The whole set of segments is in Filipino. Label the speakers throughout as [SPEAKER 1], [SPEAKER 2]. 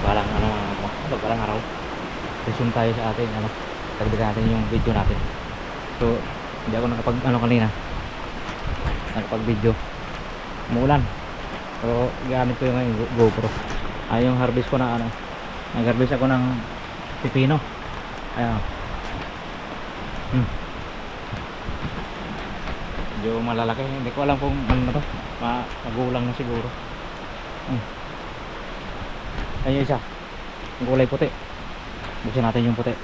[SPEAKER 1] Balang ano, ano, ano balang araw. Resume tayo sa ating ano, tagdagan natin yung video natin. So, hindi ako nakapag ano kanina. Nakapag video. Umuulan. So, gamit ko yung ngayon, Go- GoPro. Ay, yung harvest ko na ano. Nag-harvest ako ng pipino. Ayan. Hmm. Medyo malalaki. Hindi ko alam kung ano na to. Ma magulang na siguro. Hmm. Ayun yung isa. Yung kulay puti. Buksan natin yung puti.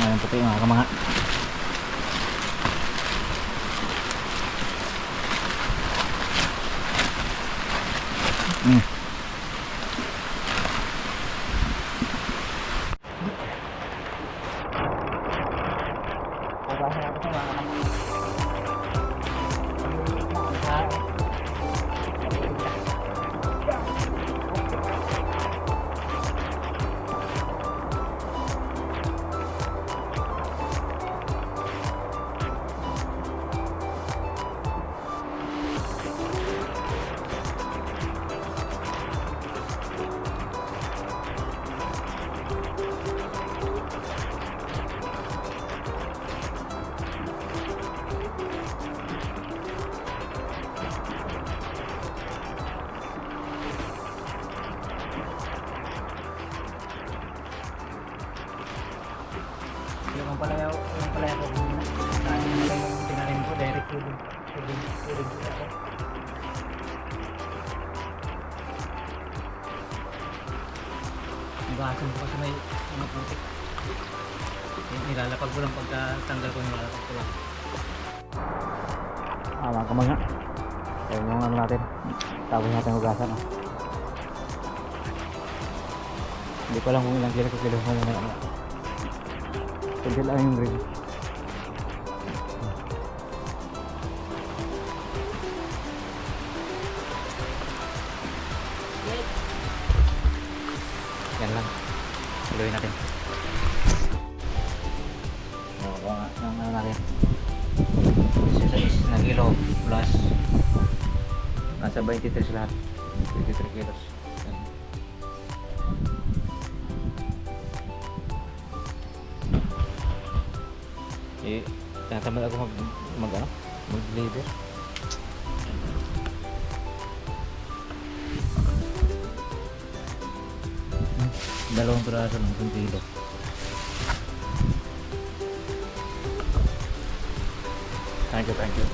[SPEAKER 1] Ayan yung puti mga kamanga. Hmm. Yung palaya, yung palaya ko muna. Yung yung tinanim ko, direct dun. Tubig, tubig ko ako. Nagasan ko kasi may mga putik. Ni- Nilalapag ko lang pagka tanggal ko, nilalapag ko lang. Ah, mga kamanga. Ayun yung ano natin. Tapos natin hugasan. Oh. Hindi ko alam kung ilang kilo ko kilo ko muna. Pwede lang yung rin. Yan lang. Tuloy natin. Nakuha nga ng ano natin. 16 na kilo plus nasa 23 lahat. 23 kilos. Eh, tinatamad ako mag, mag ano? Mag-labor. Dalawang piraso ng kilo. Thank you, thank you.